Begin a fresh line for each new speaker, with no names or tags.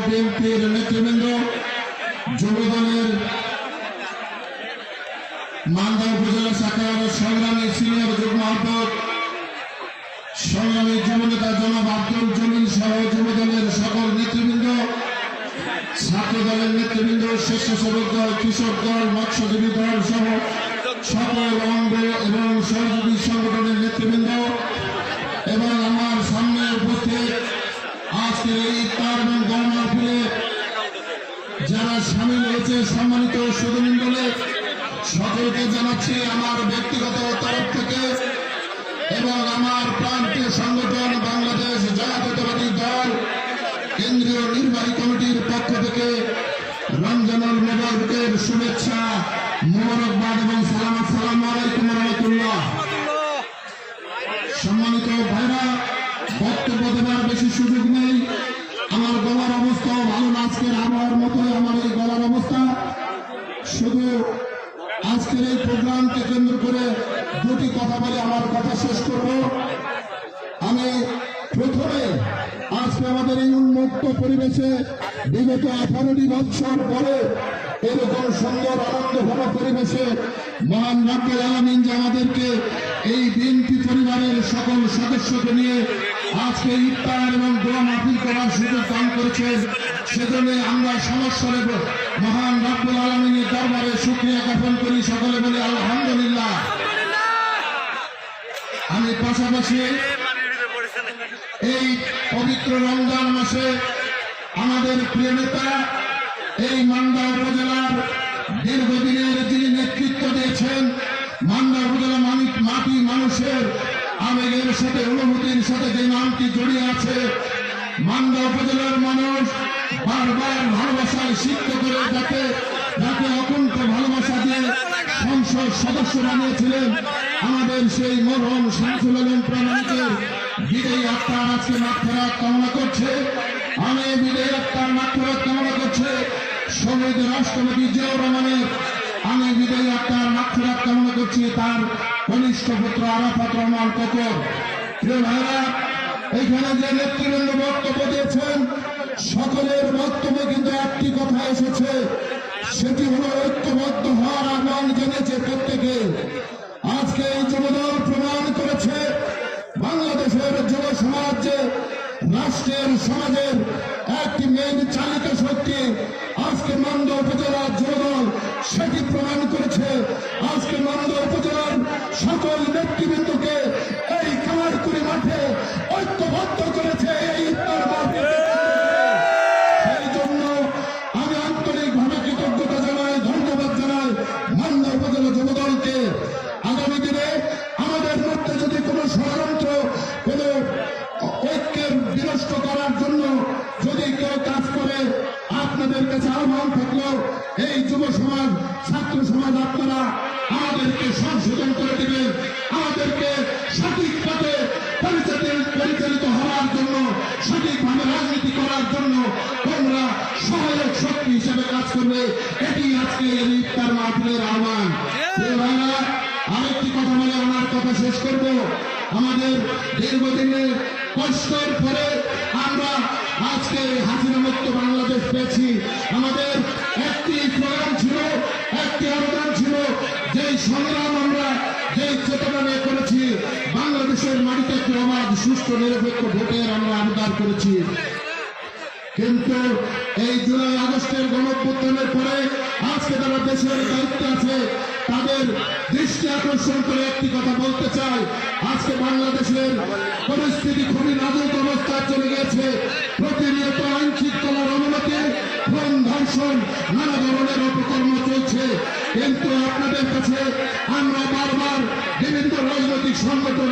বিএনপির নেতৃবৃন্দ যুবদলের মালদা উপজেলা শাখার সংগ্রামী সিনিয়র যুগ্ম আহ্বায়ক সংগ্রামী যুবনেতা জনাব আব্দুল জলিল সহ যুবদলের সকল নেতৃবৃন্দ ছাত্র দলের নেতৃবৃন্দ স্বেচ্ছাসেবক দল কৃষক দল মৎস্যজীবী দল সহ সকল অঙ্গ এবং সহযোগী সংগঠনের নেতৃবৃন্দ সম্মানিত সুদমণ্ডলে সকলকে জানাচ্ছি আমার ব্যক্তিগত তরফ থেকে এবং আমার প্রান্তীয় সংগঠন প্রোগ্রামকে কেন্দ্র করে দুটি কথা বলে আমার কথা শেষ করব। আমি প্রথমে আজকে আমাদের এই উন্মুক্ত পরিবেশে বিগত আঠারোটি বছর পরে এরকম সুন্দর আনন্দ ঘন পরিবেশে মহান রাব্বুল আলমিন যে আমাদেরকে এই বিএনপি পরিবারের সকল সদস্যকে নিয়ে আজকে ইফতার এবং দোয়া মাহফিল করার সুযোগ দান করেছেন। সেজন্য আমরা সমস্যারে মহান রাব্বুল আলমিনের দরবারে শুক্রিয়া জ্ঞাপন করি সকলে বলি আলহামদুলিল্লাহ। আমি পাশাপাশি এই পবিত্র রমজান মাসে আমাদের প্রিয় নেতা, এই মান্দা উপজেলার দীর্ঘদিনের যিনি নেতৃত্ব দিয়েছেন, মান্দা উপজেলা মাটি মানুষের আবেগের সাথে অনুভূতির সাথে যে নামটি জড়িয়ে আছে, মান্দা উপজেলার মানুষ বারবার ভালোবাসায় সিদ্ধ করে যাতে যাতে অকুণ্ঠ ভালোবাসা দিয়ে সংসদ সদস্য বানিয়েছিলেন আমাদের সেই মরহম শামসুল আলম প্রামাণিকের বিদায়ী আত্মার আজকে মাঠফেরাত কামনা করছে। আমি বিদায়ী আত্মার মাঠফেরাত কামনা করছে। শহীদ রাষ্ট্রপতি জিয়াউর রহমানের, আমি বিদায়ী আত্মার কামনা করছি তার কনিষ্ঠ পুত্র আরাফাত রহমান ককর। প্রিয় ভাইরা এখানে যে নেতৃবৃন্দ বক্তব্য দিয়েছেন, সকলের বক্তব্যে কিন্তু একটি কথা এসেছে, সেটি হলো ঐক্যবদ্ধ হওয়ার আহ্বান জেনেছে প্রত্যেকে। আজকে এই যুবদল প্রমাণ করেছে বাংলাদেশের যুব সমাজ যে রাষ্ট্রের, সমাজের একটি মেন চালিত শক্তি আজকে মন্দ উপজেলার যুবদল, সেটি প্রমাণ আজকে উপজেলার সকল নেতৃবৃন্দকে করার জন্য তোমরা সহায়ক শক্তি হিসেবে কাজ করবে। এটি আজকে এই ইফতার মাহফিলের আহ্বান। ভাইরা, আরেকটি কথা বলে আমার কথা শেষ করব। আমাদের দীর্ঘদিনের কষ্টের পরে আমরা আজকে হাসিনা মুক্ত বাংলাদেশ পেয়েছি। আমাদের একটি প্রোগ্রাম ছিল একটি আবেদন ছিল যেই সংগ্রাম আমরা যেই চেতনা নিয়ে করেছি। বাংলাদেশের মাটিতে একটি অবাধ সুষ্ঠু নিরপেক্ষ ভোটের আমরা আবেদন করেছি। কিন্তু এই জুলাই আগস্টের গণঅভ্যুত্থানের পরে আজকে তারা দেশের দায়িত্বে আছে, তাদের দৃষ্টি আকর্ষণ করে একটি কথা বলতে চাই। আজকে বাংলাদেশের পরিস্থিতি খুবই নাজুক অবস্থায় চলে গেছে। প্রতিনিয়ত আইন শৃঙ্খলার অবনতি খুন ধর্ষণ, নানা ধরনের অপকর্ম চলছে। কিন্তু আপনাদের কাছে আমরা বারবার বিভিন্ন রাজনৈতিক সংগঠন